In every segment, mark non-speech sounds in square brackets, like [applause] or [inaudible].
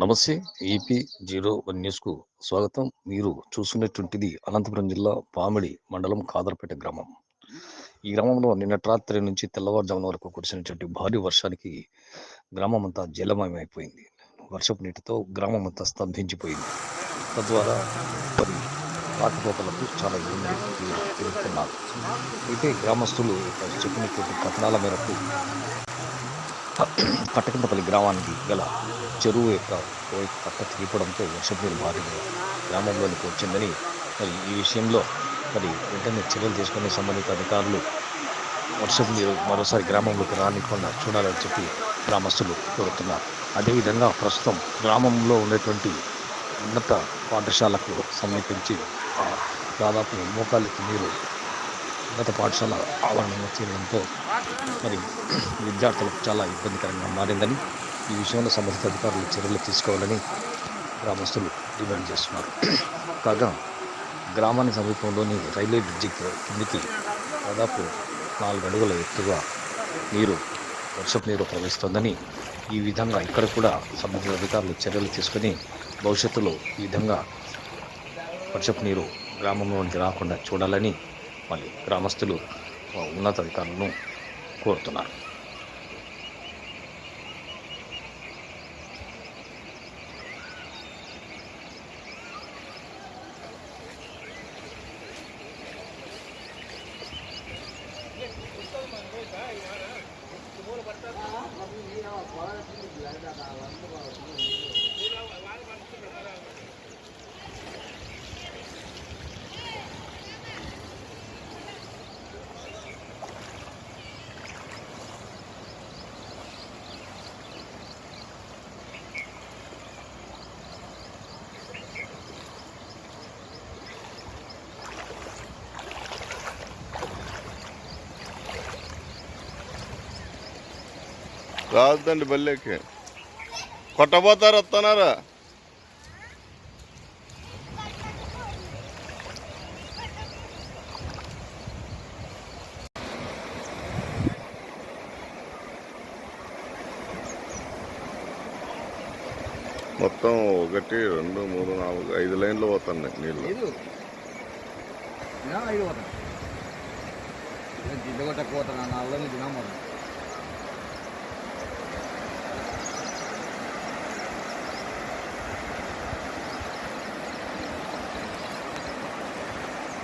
నమస్తే EP zero one న్యూస్కు స్వాగతం. మీరు చూస్తున్నటువంటిది అనంతపురం జిల్లా పామిడి మండలం కాదర్పేట గ్రామం. ఈ గ్రామంలో నిన్నటి రాత్రి నుంచి తెల్లవారుజామున వరకు కురిసినటువంటి భారీ వర్షానికి గ్రామం అంతా జలమయమైపోయింది. వర్షపు నీటితో గ్రామం అంతా స్తంభించిపోయింది. తద్వారా మరి రాకపోకలకు చాలా ఇబ్బందులు అయితే గ్రామస్తులు చెప్పినటువంటి కథనాల మేరకు కట్టకిందపల్లి గ్రామానికి గల చెరువు యొక్క పక్క కట్ట తెగిపోవడంతో వర్షపు నీరు భారీగా గ్రామంలోనికి వచ్చిందని మరి ఈ విషయంలో మరి వెంటనే చర్యలు తీసుకునే సంబంధిత అధికారులు వర్షపు నీరు మరోసారి గ్రామంలోకి రానికుండా చూడాలని చెప్పి గ్రామస్తులు కోరుతున్నారు. అదేవిధంగా ప్రస్తుతం గ్రామంలో ఉండేటువంటి ఉన్నత పాఠశాలకు సమీపించి ఆ, దాదాపు మోకాళ్ళకి నీరు ఉన్నత పాఠశాల ఆవరణలో చేరడంతో మరి విద్యార్థులకు చాలా ఇబ్బందికరంగా మారిందని ఈ విషయంలో సంబంధిత అధికారులు చర్యలు తీసుకోవాలని గ్రామస్తులు డిమాండ్ చేస్తున్నారు. కాగా గ్రామానికి సమీపంలోని రైల్వే బ్రిడ్జి కిందికి దాదాపు నాలుగు అడుగుల ఎత్తుగా నీరు వర్షపు నీరు ప్రవహిస్తోందని ఈ విధంగా ఇక్కడ కూడా సంబంధిత అధికారులు చర్యలు తీసుకొని భవిష్యత్తులో ఈ విధంగా వర్షపు నీరు గ్రామంలోనికి రాకుండా చూడాలని మళ్ళీ గ్రామస్తులు ఉన్నత ఉన్నతాధికారులను కోరుతున్నారు రాదండి బల్లెకి. కొట్టబోతారు వస్తున్నారా? మొత్తం ఒకటి రెండు మూడు నాలుగు ఐదు లైన్లు పోతున్నాయి నీళ్ళు. ఐదు పోతాను జిడ్డు కొట్టకు నాలుగు పోతాను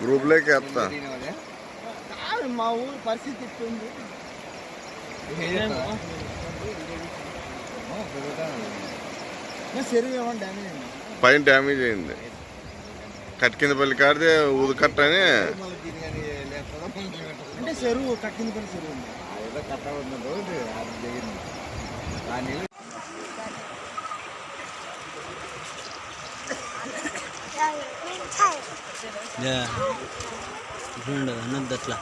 గ్రూప్లోకి వేస్తా మా ఊరు పరిస్థితి ఇట్టుంది చెరువు ఏమన్నా డ్యామేజ్ అయింది పైన డ్యామేజ్ అయింది కట్ కింద పల్లి కాడితే ఊదు కట్ అని అంటే చెరువు కట్టింది పని చెరువు ఉంది ఏదో కట్ట ఉన్నది Yeah. Gunda, not that la.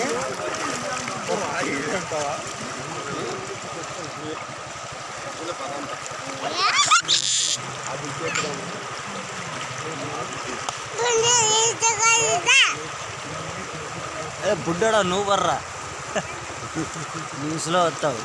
Aha. ఏ బుడ్డోడా నువ్వు బర్రా. [laughs] న్యూస్లో వస్తావు.